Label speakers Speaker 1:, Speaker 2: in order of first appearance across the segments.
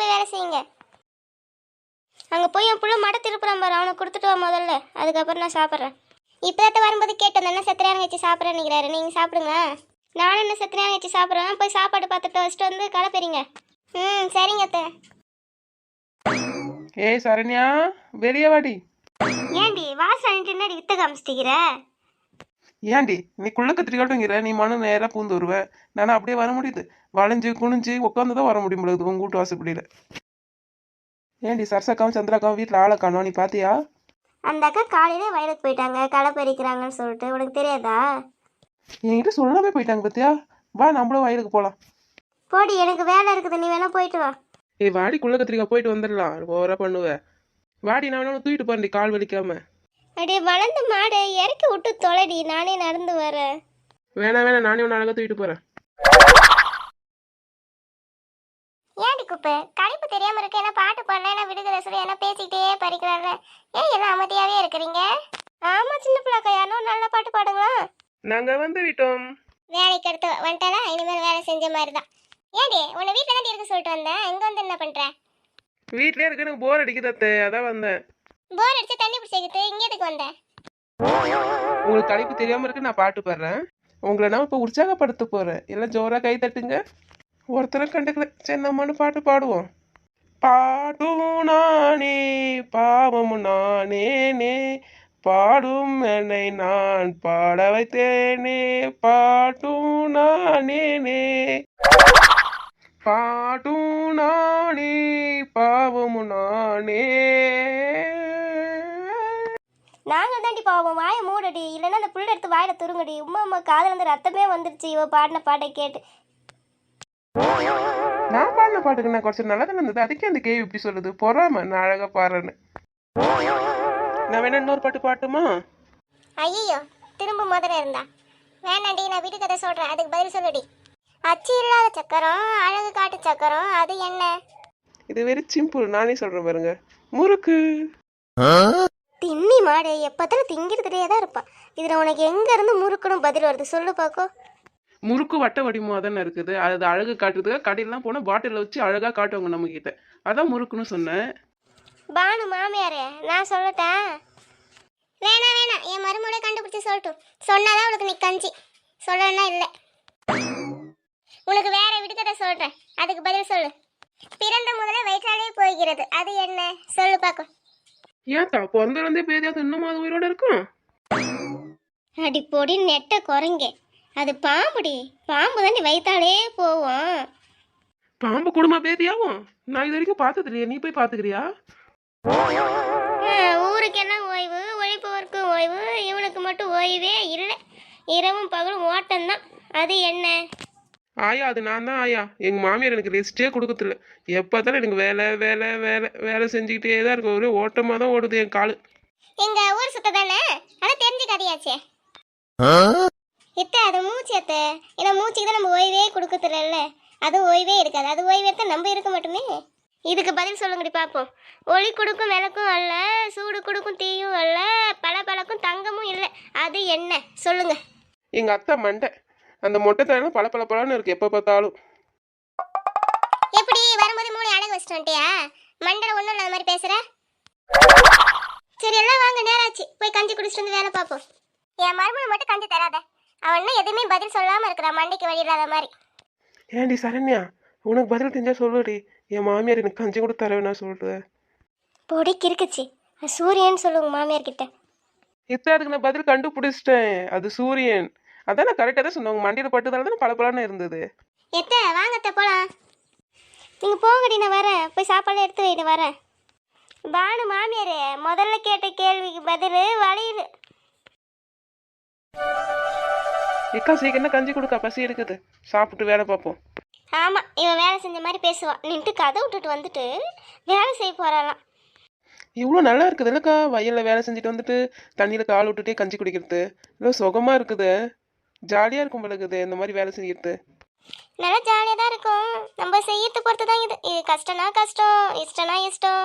Speaker 1: போய் வேலை செய்யுங்க. அங்கே போய் என் புள்ள மட திருப்புறான் பாரு. அவனை கொடுத்துட்டு வா முதல்ல. அதுக்கப்புறம் நான் சாப்பிட்றேன். இப்போ வரும்போது கேட்டேன். என்ன சத்திரியான வச்சு சாப்பிட்றேன்னுங்கிறாரு நீங்கள் சாப்பிடுங்க. நானும் என்ன சத்திரியான வச்சு சாப்பிட்றேன். போய் சாப்பாடு பாத்திரத்தை வச்சுட்டு வந்து கலப்பறீங்க ம் சரிங்க அத்தை.
Speaker 2: ஏய் சரண்யா வெளியே வாடி.
Speaker 1: ஏண்டி வாசல் என்னடி வித்த காமிச்சிட்டிக்கிற
Speaker 2: ஏன்டி நீ குள்ள கத்திரிக்காட்டுங்கிற நீ மனு நேராக பூந்து வருவ. நானும் அப்படியே வர முடியுது? வளைஞ்சு குனிஞ்சு உட்காந்து தான் வர முடிய முடியாது உங்க வீட்டு வாசப்படியில். ஏன்டி சரசக்காவும் சந்திராக்காவும் வீட்டில் ஆளை காணோம் நீ பாத்தியா?
Speaker 1: அந்த அக்கா காலையிலே வயலுக்கு போயிட்டாங்க களை பறிக்கிறாங்கன்னு சொல்லிட்டு. உனக்கு தெரியாதா?
Speaker 2: என்கிட்ட சொல்லாமே போயிட்டாங்க பாத்தியா? வா நம்மளும் வயலுக்கு போகலாம்
Speaker 1: போடி எனக்கு வேலை இருக்குது. நீ வேணா போயிட்டு வா.
Speaker 2: ஏய் வாடி குள்ள கத்திரிக்காய் போயிட்டு வந்துடலாம். ஓவரா பண்ணுவ. வாடி நான் வேணா தூக்கிட்டு போறேன் கால் வலிக்காம.
Speaker 1: அடியே வளர்ந்த மாடு இறக்கி விட்டு தொலைடி. நானே நடந்து வரேன்.
Speaker 2: வேணா வேணா நானே ஒன்று அழகாக தூக்கிட்டு போறேன்.
Speaker 1: ஏன்டி குப்பை? கழிப்பு தெரியாம இருக்க என்ன பாட்டு பாடல என்ன விடுகிற சொல்லி என்ன பேசிக்கிட்டே பறிக்கிறாரு ஏன் எல்லாம் அமைதியாவே இருக்கிறீங்க? ஆமா சின்ன பிள்ளைக்கா யாரும் நல்ல பாட்டு பாடுங்களா?
Speaker 2: நாங்க வந்து விட்டோம்.
Speaker 1: வேலைக்கு எடுத்து வந்துட்டாலா இனிமேல் வேலை செஞ்ச மாதிரி தான் ஏடி உன்னை வீட்டில் தான் இருக்க சொல்லிட்டு வந்தேன். இங்கே வந்து என்ன பண்ணுற
Speaker 2: வீட்லயே இருக்க எனக்கு போர் அடிக்குது அத்தை. அதான் வந்தேன்.
Speaker 1: போர் அடிச்சு தண்ணி பிடிச்சிக்கிட்டு இங்க எதுக்கு வந்த?
Speaker 2: உங்களுக்கு தலைப்பு தெரியாம இருக்கு நான் பாட்டு பாடுறேன். உங்களை நான் இப்போ உற்சாகப்படுத்த போறேன். எல்லாம் ஜோரா கை தட்டுங்க. ஒருத்தரும் கண்டுக்கல. சரி பாட்டு பாடுவோம். பாடும் நானே பாவம் நானேனே. பாடும் என்னை நான் பாட வைத்தேனே. பாட்டும் நானேனே. பாட்டும் நானே பாவம் நானே.
Speaker 1: நாங்கள் தாண்டி பாவம் வாயை மூடடி. இல்லைன்னா அந்த புள்ள எடுத்து வாயில துருங்கடி. உமா அம்மா காதுல இருந்து ரத்தமே வந்துருச்சு. இவ பாடின பாட்டை கேட்டு.
Speaker 2: நான் பாடின பாட்டுக்கு நான் கொஞ்சம் நல்லா தானே இருந்தது. அதுக்கே அந்த கேள்வி இப்படி சொல்லுது. பொறாம நான் அழகா பாடுறேன்னு. நான் வேணா இன்னொரு பாட்டு பாட்டுமா?
Speaker 1: ஐயோ திரும்ப முதல்ல இருந்தா. வேணாண்டி நான் வீட்டு கதை சொல்கிறேன் அதுக்கு பதில் சொல்லுடி. அச்சு இல்லாத சக்கரம் அழகு காட்டு சக்கரம் அது என்ன?
Speaker 2: இது வெரி சிம்பிள். நானே சொல்றேன் பாருங்க. முறுக்கு.
Speaker 1: தின்னி மாடு. எப்போத்தாலும் திங்கிறதுலேயே தான் இருப்பான் இதில் உனக்கு எங்கேருந்து முறுக்கணும் பதில் வருது? சொல்லு பாக்கோ.
Speaker 2: முறுக்கு வட்ட வடிவமா தானே இருக்குது. அது அழகு காட்டுறதுக்கு கடையிலாம் போனால் பாட்டிலில் வச்சு அழகா காட்டுவாங்க நம்ம கிட்ட அதான் முறுக்குன்னு சொன்னேன்.
Speaker 1: பானு மாமியாரே நான் சொல்லட்டேன்? வேணாம் வேணாம். என் மருமோட கண்டுபிடிச்சு சொல்லட்டும். சொன்னாதான் உனக்கு நீ கஞ்சி. சொல்லணும்னா இல்லை. உனக்கு வேற விடுக்கதை சொல்றேன். அதுக்கு பதில் சொல்லு. பிறந்த முதல்ல வயிற்றாலே போகிறது அது என்ன? சொல்லு பாக்கும்
Speaker 2: ஏன் தா பிறந்ததுலேருந்தே பேதியாவது இன்னும் அது உயிரோட இருக்கும்?
Speaker 1: அடி பொடி நெட்ட குரங்க. அது பாம்புடி. பாம்பு தாண்டி வயிற்றாலே போவோம்.
Speaker 2: பாம்பு குடும்ப பேதியாவும்? நான் இது வரைக்கும் பார்த்தது இல்லையா நீ போய் பார்த்துக்கிறியா?
Speaker 1: ஊருக்கு என்ன ஓய்வு? ஒழிப்பவருக்கு ஓய்வு? இவனுக்கு மட்டும் ஓய்வே இல்லை. இரவும் பகலும் ஓட்டம்தான். அது என்ன?
Speaker 2: ஆயா அது நான் தான் ஆயா. எங்கள் மாமியார் எனக்கு ரெஸ்ட்டே கொடுக்கறதில்ல. எப்போ தானே எனக்கு வேலை வேலை வேலை வேலை செஞ்சுக்கிட்டே தான் இருக்கும். ஒரே ஓட்டமாக தான் ஓடுது என் காலு.
Speaker 1: எங்க ஊர் சுத்த தானே? அது தெரிஞ்ச கதையாச்சே இத்த அது மூச்சு அத்த. ஏன்னா மூச்சுக்கு தான் நம்ம ஓய்வே கொடுக்கறதில்ல அது ஓய்வே இருக்காது. அது ஓய்வே எடுத்தா நம்ம இருக்க மட்டுமே. இதுக்கு பதில் சொல்லுங்கடி பார்ப்போம் ஒளி கொடுக்கும் விளக்கும் அல்ல சூடு கொடுக்கும் தீயும் அல்ல பல பழக்கும் தங்கமும் இல்லை. அது என்ன? சொல்லுங்க.
Speaker 2: எங்கள் அத்தை மண்டை. அந்த மொட்டை தலையில பல பல பழம்னு இருக்கு. எப்போ பார்த்தாலும்.
Speaker 1: எப்படி? வரும்போது மூணு அடகு வச்சுட்டு வந்துட்டியா? மண்டல ஒன்றும் இல்லாத மாதிரி பேசுற? சரி எல்லாம் வாங்க. நேராச்சு. போய் கஞ்சி குடிச்சிட்டு வந்து வேலை பார்ப்போம். என் மருமகள் மட்டும் கஞ்சி தராத. அவன் எதுவுமே பதில் சொல்லாம இருக்கிறான் மண்டைக்கு வழி இல்லாத மாதிரி.
Speaker 2: ஏன்டி சரண்யா? உனக்கு பதில் தெரிஞ்சா சொல்லுடி. என் மாமியார் எனக்கு கஞ்சி கூட தர வேணா சொல்கிறேன்
Speaker 1: பொடிக்கு இருக்குச்சு. சூரியன் சொல்லுங்க மாமியார் கிட்ட
Speaker 2: இத்த அதுக்கு நான் பதில் கண்டுபிடிச்சிட்டேன். அது சூரியன். அதான் நான் கரெக்டாக தான் சொன்னேன். உங்கள் மண்டியில் பட்டதால தானே பல பலன்னு இருந்தது.
Speaker 1: எத்த வாங்கத்த போலாம். நீங்க போங்கடி நான் வரேன். போய் சாப்பாடு எடுத்து வை நான் வரேன். பானு மாமியார் முதல்ல கேட்ட கேள்விக்கு பதில் வழியில்
Speaker 2: எக்கா சீக்கிரம் கஞ்சி கொடுக்கா பசி எடுக்குது. சாப்பிட்டு வேலை பார்ப்போம்.
Speaker 1: ஆமாம் இவன் வேலை செஞ்ச மாதிரி பேசுவான். நின்ட்டு கதை விட்டுட்டு வந்துட்டு வேலை செய்ய போகிறாளாம்
Speaker 2: இவ்வளோ நல்லா இருக்குது இல்லைக்கா வயலில் வேலை செஞ்சுட்டு வந்துட்டு தண்ணியில் கால் விட்டுட்டே கஞ்சி குடிக்கிறது. இவ்வளோ சுகமாக இருக்குது. ஜாலியாக இருக்கும் பழகுது இந்த மாதிரி வேலை செய்யறது
Speaker 1: நல்லா ஜாலியாக தான் இருக்கும். நம்ம செய்யறது பொறுத்து தான் இது. இது கஷ்டம்னா கஷ்டம் இஷ்டம்னா இஷ்டம்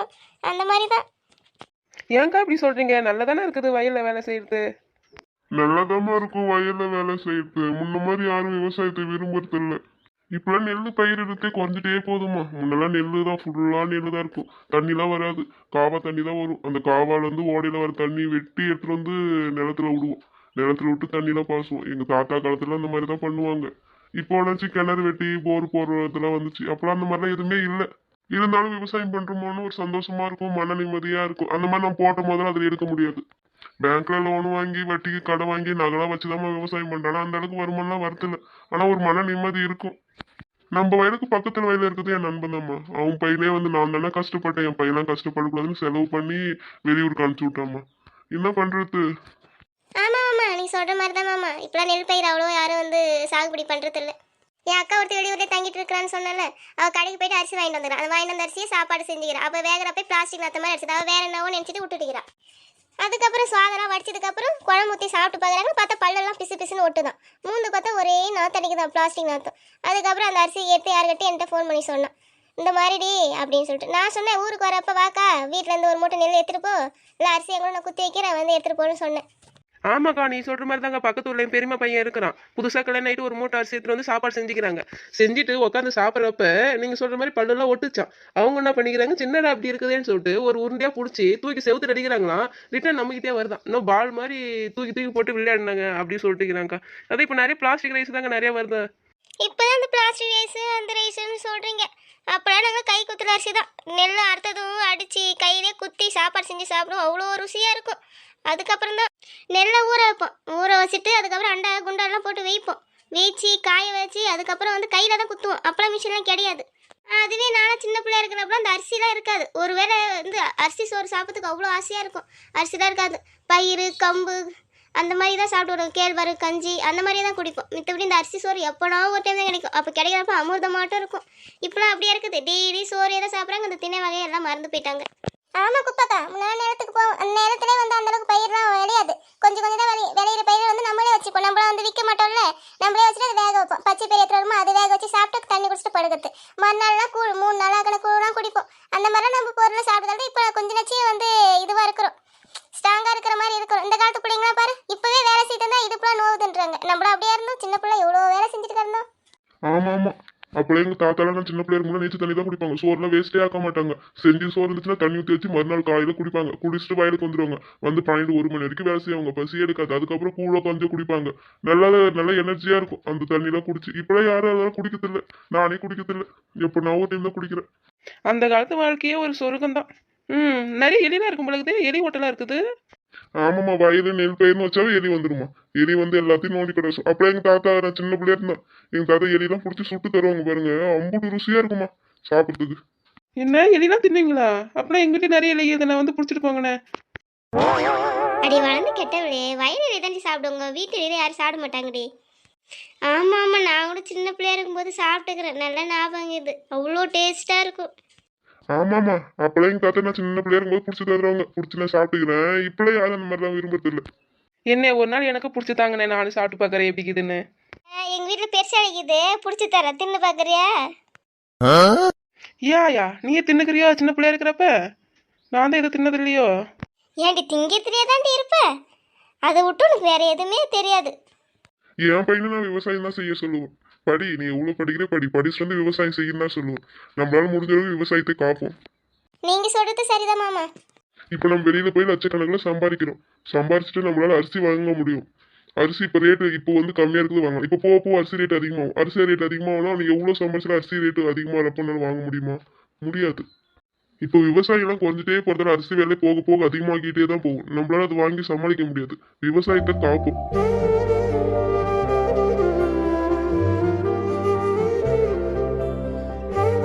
Speaker 1: அந்த மாதிரி தான்.
Speaker 2: ஏன்க்கா இப்படி சொல்கிறீங்க நல்லதானே இருக்குது வயலில் வேலை செய்யறது?
Speaker 3: நல்லதாம இருக்கும் வயல்ல வேலை செய்யறது. முன்ன மாதிரி யாரும் விவசாயத்தை விரும்புறது இல்ல. இப்பெல்லாம் நெல் பயிர் இருக்கு குறைஞ்சிட்டே போகுதுமா முன்னெல்லாம் நெல்லு தான் ஃபுல்லா நெல்லு தான் இருக்கும். தண்ணிலாம் வராது. காவா தண்ணி தான் வரும். அந்த காவால இருந்து ஓடையில வர தண்ணி வெட்டி எடுத்துட்டு வந்து நிலத்துல விடுவோம். நிலத்துல விட்டு தண்ணிலாம் பாசுவோம் எங்க தாத்தா காலத்துல அந்த மாதிரி தான் பண்ணுவாங்க. இப்போ நினச்சி கிணறு வெட்டி போர் போடுறதுலாம் வந்துச்சு. அப்பெல்லாம் அந்த மாதிரிலாம் எதுவுமே இல்லை. இருந்தாலும் விவசாயம் பண்றோமோன்னு ஒரு சந்தோஷமா இருக்கும் மன நிம்மதியா இருக்கும். அந்த மாதிரி நம்ம போட்ட முதல்ல அதில் எடுக்க முடியாது. பேங்க்ல லோன் வாங்கி வட்டிக்கு கடை வாங்கி நகலா வச்சுதான் விவசாயம் பண்றாங்க அந்த அளவுக்கு வருமானம்லாம் வரதில்ல. ஆனா ஒரு மன நிம்மதி இருக்கும். நம்ம வயலுக்கு பக்கத்துல வயல இருக்குது என் நண்பன் தாம்மா அவன் பையனே வந்து நான் தானே கஷ்டப்பட்டேன். என் பையன்லாம் கஷ்டப்படக்கூடாதுன்னு செலவு பண்ணி வெளியூருக்கு அனுப்பிச்சு விட்டாம்மா என்ன பண்றது?
Speaker 1: நீ சொல்கிற மாதிரி தான் மாமா. இப்போலாம் நெல் பயிர் அவ்வளோ யாரும் வந்து சாகுபடி பண்ணுறதில்ல இல்ல என் அக்கா ஒருத்தர் வெளியூர்ல தங்கிட்டு இருக்கிறான்னு சொன்னல அவள் கடைக்கு போயிட்டு அரிசி வாங்கிட்டு வந்துடுறா. அந்த வாங்கிட்டு வந்த அரிசியை சாப்பாடு செஞ்சுக்கிறா. அப்போ வேகிறப்ப பிளாஸ்டிக் நத்த மாதிரி அடிச்சது அவ வேறு என்னவோ நினச்சிட்டு விட்டுட்டுக்கிறான் அதுக்கப்புறம் சுவாதெல்லாம் வடிச்சதுக்கப்புறம் குழம்பு ஊற்றி சாப்பிட்டு பார்க்குறாங்க பார்த்தா பல்லெல்லாம் பிசு பிசுன்னு ஒட்டுதான். மூந்து பார்த்தா ஒரே நாத்தடிக்கு தான் பிளாஸ்டிக் நாத்தம் அதுக்கப்புறம் அந்த அரிசி எடுத்து யாருக்கிட்டே என்கிட்ட ஃபோன் பண்ணி சொன்னான். இந்த மாதிரிடி அப்படின்னு சொல்லிட்டு. நான் சொன்னேன் ஊருக்கு வரப்போ வாக்கா. வீட்டில் இருந்து ஒரு மூட்டை நெல் எடுத்துகிட்டு போ. இல்லை அரிசியை எங்களும் நான் குத்தி வைக்கிறேன். வந்து எடுத்துகிட்டு போன்னு சொன்னேன்.
Speaker 2: ஆமாக்கா நீ சொல்ற மாதிரி தாங்க பக்கத்து ஊர்ல என் பெரியம்மா பையன் இருக்கிறான். புதுசா கல்யாணம் ஆயிட்டு ஒரு மூட்டை அரிசி எடுத்துட்டு வந்து சாப்பாடு செஞ்சுக்கிறாங்க. செஞ்சுட்டு உட்காந்து சாப்பிட்றப்ப நீங்க சொல்ற மாதிரி பல்லெல்லாம் ஒட்டுச்சான் அவங்க என்ன பண்ணிக்கிறாங்க சின்னடா அப்படி இருக்குதுன்னு சொல்லிட்டு ஒரு உருண்டையா பிடிச்சி தூக்கி செவுத்து அடிக்கிறாங்களாம். ரிட்டர்ன் நம்மகிட்டே வருதான். இன்னும் பால் மாதிரி தூக்கி தூக்கி போட்டு விளையாடினாங்க அப்படி சொல்லிட்டுக்கிறாங்க அதே இப்போ நிறைய பிளாஸ்டிக் ரைஸ் தாங்க நிறைய வருது.
Speaker 1: இப்போதான் அந்த பிளாஸ்டிக் ரைஸு அந்த ரைஸ்னு சொல்கிறீங்க அப்போலாம் நாங்கள் கை குத்துற அரிசி தான். நெல் அறுத்ததும் அடித்து கையிலே குத்தி சாப்பாடு செஞ்சு சாப்பிடுவோம். அவ்வளோ ருசியாக இருக்கும். அதுக்கப்புறம் தான் நெல்லை ஊற வைப்போம். ஊற வச்சுட்டு அதுக்கப்புறம் அண்டா குண்டாலாம் போட்டு வைப்போம் வேய்ச்சி காய வச்சு அதுக்கப்புறம் வந்து கையில் தான் குத்துவோம். அப்போலாம் மிஷின்லாம் கிடையாது. அதுவே நானும் சின்ன பிள்ளையா இருக்கிறப்ப அந்த அரிசிலாம் இருக்காது. ஒரு வேளை வந்து அரிசி சோறு சாப்பிட்றதுக்கு அவ்வளோ ஆசையாக இருக்கும். அரிசிலாம் இருக்காது. பயிறு கம்பு அந்த மாதிரி தான் சாப்பிட்டு கேழ்வரகு கஞ்சி அந்த மாதிரி தான் குடிப்போம். மித்தபடி இந்த அரிசி சோறு எப்போனா ஒரு டைம் தான் கிடைக்கும். அப்போ கிடைக்கிறப்ப அமிர்தமாட்டம் இருக்கும். இப்போலாம் அப்படியே இருக்குது. டெய்லி சோறு எதாவது சாப்பிட்றாங்க. அந்த திணை வகையெல்லாம் மறந்து போயிட்டாங்க. ஆமா குப்பாக்கா முன்னாடி நேரத்துக்கு போ அந்த நேரத்திலே வந்து அந்த அளவுக்கு பயிர்லாம் விளையாது. கொஞ்சம் கொஞ்சம் தான் விளை விளையிற பயிரை வந்து நம்மளே வச்சுப்போம் நம்மள வந்து விற்க மாட்டோம்ல? நம்மளே வச்சுட்டு வேக வைப்போம். பச்சை பயிர் எடுத்து வருமோ அதை வேக வச்சு சாப்பிட்டு தண்ணி குடிச்சிட்டு படுக்கிறது. மறுநாள்லாம் கூழ் மூணு நாள் ஆக்கின கூழ்லாம் குடிப்போம். அந்த மாதிரிலாம் நம்ம பொருளை சாப்பிட்டதால இப்போ கொஞ்ச நச்சு வந்து இதுவாக இருக்கிறோம். ஸ்ட்ராங்கா இருக்கிற மாதிரி இருக்கிறோம் இந்த காலத்து பிள்ளைங்களா பாரு இப்பவே வேலை செய்யிட்டு தான் இடுப்புலாம் நோவுதுன்றாங்க. நம்மள அப்படியே இருந்தோம்? சின்ன பிள்ளை எவ்வளோ வேலை செஞ்சுட்டு இருந்தோம்
Speaker 3: ஆமா ஆமா. அப்பெல்லாம் எங்க தாத்தாலாம் நான் சின்ன பிள்ளையா இருக்கும்போது நீச்சல் தண்ணி தான் குடிப்பாங்க. சோறுலாம் வேஸ்டே ஆக்க மாட்டாங்க. செஞ்சு சோறு இருந்துச்சுன்னா தண்ணி ஊற்றி வச்சு மறுநாள் காலையில குடிப்பாங்க. குடிச்சிட்டு வயலுக்கு வந்துருவாங்க. வந்து பன்னெண்டு ஒரு மணி வரைக்கும் வேலை செய்வாங்க. பசி எடுக்காது. அதுக்கப்புறம் கூழ கொஞ்சம் குடிப்பாங்க. நல்லா நல்ல எனர்ஜியா இருக்கும். அந்த தண்ணிலாம் குடிச்சு. இப்பெல்லாம் யாரும் அதெல்லாம் குடிக்கிறதில்ல. நானே குடிக்கிறதில்ல. எப்போ நான் ஒரு டைம் தான் குடிக்கிறேன்.
Speaker 2: அந்த காலத்து வாழ்க்கையே ஒரு சொருக்கம் தான் ம் நிறைய எலிலாம் இருக்கும் பொழுது எலி ஓட்டலாம் இருக்குது.
Speaker 3: ஆமாம்மா வயலு நெல் பயிர்னு வச்சாவே எலி வந்துருமா எலி வந்து எல்லாத்தையும் நோண்டி கிடக்கும். அப்புறம் எங்க தாத்தா நான் சின்ன பிள்ளையா இருந்தா எங்க தாத்தா எலிலாம் பிடிச்சி சுட்டு தருவாங்க பாருங்க. அம்புட்டு ருசியா இருக்குமா சாப்பிட்றதுக்கு.
Speaker 2: என்ன? எலிலாம் தின்னுவீங்களா? அப்படின்னா எங்க வீட்டு நிறைய எலி இதை நான் வந்து பிடிச்சிட்டு போங்கண்ணே.
Speaker 1: அடி வளர்ந்து கெட்டவளே. வயலில் தாண்டி சாப்பிடுங்க வீட்டு வெளியே யாரும் சாப்பிட மாட்டாங்கடி. ஆமாம் ஆமாம் நான் கூட சின்ன பிள்ளையா இருக்கும்போது சாப்பிட்டுக்கிறேன். நல்ல ஞாபகம் இது அவ்வளோ டேஸ்ட்டாக இருக்கும்.
Speaker 3: ஆமாமா அப்பெல்லாம் எங்க தாத்தா நான் சின்ன பிள்ளையா இருக்கும்போது பிடிச்சி தருவாங்க. பிடிச்சி நான் சாப்பிட்டுக்கிறேன். இப்பெல்லாம் யாரும் அந்த மாதிரிலாம் விரும்புறது இல்ல.
Speaker 2: என்ன ஒரு நாள் எனக்கு பிடிச்சி தாங்கண்ணே நானும் சாப்பிட்டு பார்க்குறேன் எப்படிக்குதுன்னு
Speaker 1: எங்கள் வீட்டில் பெருசாக வைக்குது. பிடிச்சி தரேன். தின்னு பார்க்குறியா
Speaker 2: யாயா நீயே தின்னுக்கிறியோ? சின்ன பிள்ளையா இருக்கிறப்ப? நான் தான் இதை தின்னது இல்லையோ?
Speaker 1: ஏன்டி திங்க தெரியாதாண்டி இருப்ப? அதை விட்டு உனக்கு வேற எதுவுமே தெரியாது.
Speaker 3: என் பையனை நான் விவசாயம் தான் செய்ய சொல்லுவேன். படி நீ எவ்வளவு படிக்கிற படி படிச்சுட்டு வந்து விவசாயம் செய்யணும் தான் சொல்லுவேன் நம்மளால முடிஞ்ச அளவுக்கு விவசாயத்தை காப்போம்.
Speaker 1: நீங்கள் சொல்கிறது சரிதான் மாமா.
Speaker 3: இப்போ நம்ம வெளியில போய் லட்சக்கணக்கில் சம்பாதிக்கிறோம். சம்பாரிச்சுட்டு நம்மளால அரிசி வாங்க முடியும். அரிசி இப்போ ரேட்டு இப்போ வந்து கம்மியாக இருக்குது வாங்கலாம். இப்போ போக போக அரிசி ரேட் அதிகமாகும். அரிசி ரேட் அதிகமாகனா நீ எவ்வளோ சம்பாரிச்சாலும் அரிசி ரேட்டு அதிகமாக இருப்பனால வாங்க முடியுமா? முடியாது. இப்போ விவசாயம்லாம் குறைஞ்சிட்டே போகிறதால அரிசி விலை போக போக அதிகமாகிட்டே தான் போகும். நம்மளால அது வாங்கி சமாளிக்க முடியாது. விவசாயத்தை காப்போம்.